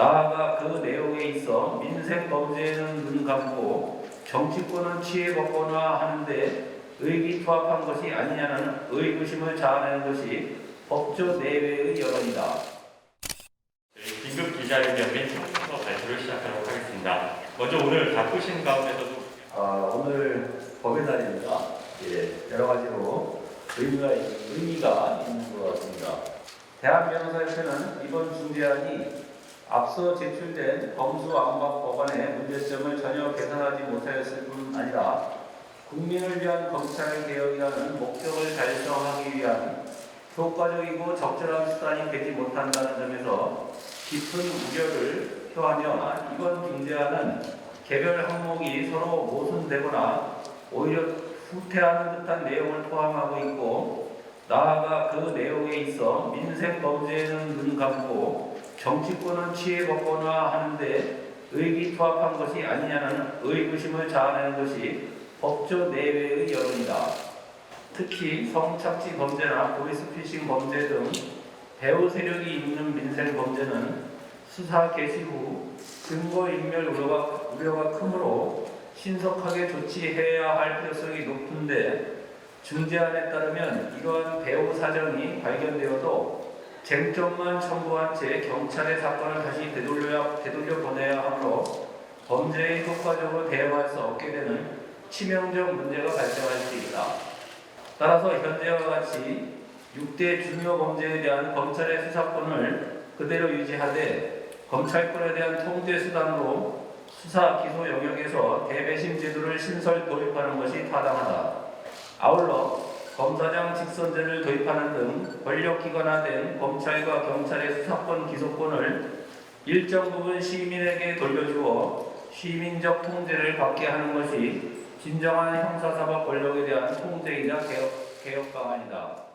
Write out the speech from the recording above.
나아가 그 내용에 있어 민생 범죄에는 눈 감고 정치권은 취해먹거나 하는데 의기투합한 것이 아니냐는 의구심을 자아내는 것이 법조 내외의 여론이다. 저희 긴급 기자회견 및 청문서 발표를 시작하도록 하겠습니다. 먼저 오늘 바쁘신 가운데서도 아, 오늘 법의 날입니다. 예, 여러 가지로 의미가, 의미가 있는 것 같습니다. 대한변호사협회는 이번 중재안이 앞서 제출된 검수완박 법안의 문제점을 전혀 개선하지 못하였을 뿐 아니라 국민을 위한 검찰 개혁이라는 목적을 달성하기 위한 효과적이고 적절한 수단이 되지 못한다는 점에서 깊은 우려를 표하며 이번 중재안은 개별 항목이 서로 모순되거나 오히려 후퇴하는 듯한 내용을 포함하고 있고 나아가 그 내용에 있어 민생 범죄에는 눈 감고 정치권은 취해먹거나 하는데 의기투합한 것이 아니냐는 의구심을 자아내는 것이 법조 내외의 여론이다. 특히 성착취 범죄나 보이스피싱 범죄 등 배후 세력이 있는 민생 범죄는 수사 개시 후 증거 인멸 우려가, 우려가 크므로 신속하게 조치해야 할 필요성이 높은데 중재안에 따르면 이러한 배후 사정이 발견되어도 쟁점만 첨부한 채 경찰의 사건을 다시 되돌려, 되돌려 보내야 하므로 범죄에 효과적으로 대응할 수 없게 되는 치명적 문제가 발생할 수 있다. 따라서 현재와 같이 6대 중요 범죄에 대한 검찰의 수사권을 그대로 유지하되 검찰권에 대한 통제 수단으로 수사 기소 영역에서 대배심 제도를 신설 도입하는 것이 타당하다. 아울러 검사장 직선제를 도입하는 등 권력기관화된 검찰과 경찰의 수사권 기소권을 일정 부분 시민에게 돌려주어 시민적 통제를 받게 하는 것이 진정한 형사사법 권력에 대한 통제이자 개혁, 개혁 방안이다.